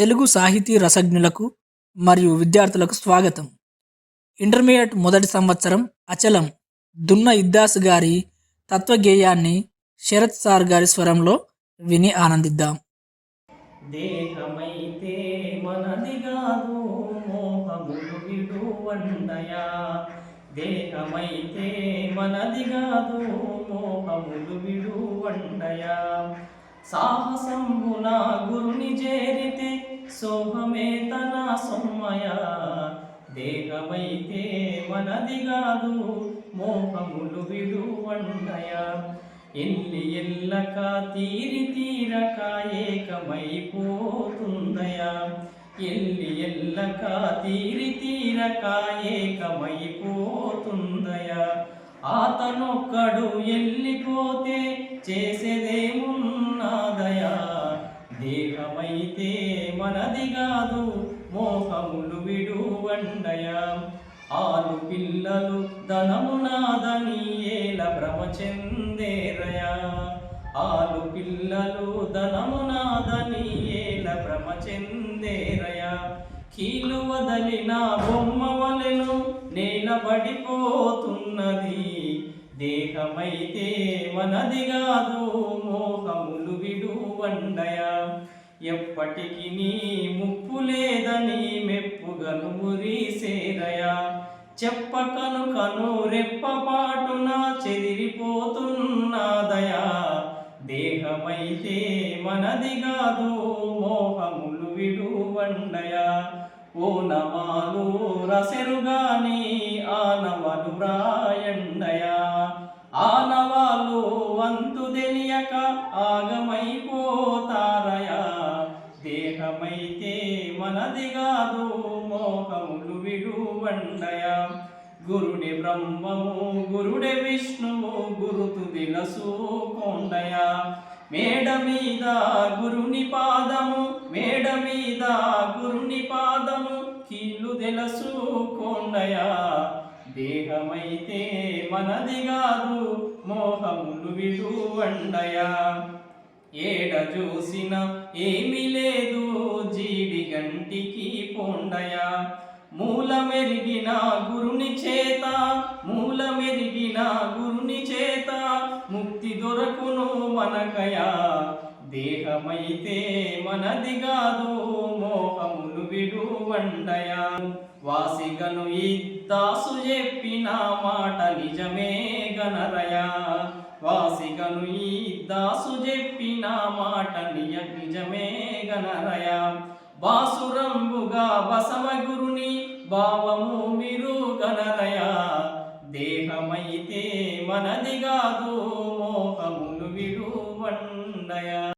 తెలుగు సాహితీ రసజ్ఞులకు మరియు విద్యార్థులకు స్వాగతం. ఇంటర్మీడియట్ మొదటి సంవత్సరం అచలం దున్న ఇద్దాస్ గారి తత్వగేయాన్ని శరత్ సార్ గారి స్వరంలో విని ఆనందిద్దాం. దేహమైతే మనది కాదు మోహములు విడువండయా? దేహమైతే మనది కాదు మోహములు విడువండయా? సాహసంబున గురుని చేరితే సోహమేతన సోమయ దేహమైతే మనది కాదు మోహములు విడువండయ ఎల్లి ఎల్లక తీరి తీరక ఏకమైపోతుందయ. ఎల్లి ఎల్లక తీరి తీరక ఏకమైపోతుందయ. అతనొక్కడు ఎల్లిపోతే చేసేదే దేహమైతే మనది కాదు మోహములు విడువండయా. ఆలు పిల్లలు ధనము నాదని ఏల భ్రమ చెందేరయా. ఆలు పిల్లలు ధనము నాదని ఏల భ్రమ చెందేరయా. కీలు వదలిన బొమ్మ వలెను నేలబడిపోతున్నది దేహమైతే మనది కాదు మోహములు విడువండయా. ఎప్పటికి నీ ముప్పు లేదని మెప్పుగను మురిసేరయా చెప్పకను కను రెప్పపాటున చెదిరిపోతున్నదయా. దేహమైతే మనది కాదు మోహములు విడువండయా. ఓ నమాలు రసెరుగాని ఆనవలు రా ఆనవాలు వంతు తెలియక ఆగమైపోతారయా. దేహమైతే మనది కాదు మోహములు విడువండయా. గురుడి బ్రహ్మము గురుడే విష్ణువు గురుతు దిలసుకోండయా మేడ మీద గురుని పాదము మేడ మీద గురుని పాదము కీళ్ళు తెలుసుకోండయా దేహమైతే మనది కాదు మోహములు విడువండయా. ఏడ చూసిన ఏమి లేదు జీవి గంటికి పోండయా. మూలమెరిగిన గురుని చేత మూలమెరిగిన గురుని చేత ముక్తి దొరకును మనకయా. దేహమైతే మనది కాదు మోహములు విడువండయా. వాసిగను ఈ దాసు చెప్పిన మాట నిజమే గనరయా. వాసిగను ఈ దాసు చెప్పిన మాట నియ నిజమే గనరయా. బాసురంబుగా బసవ గురుని భావము మీరు గనరయా. దేహమైతే మనది కాదు మోహమును విడువండయా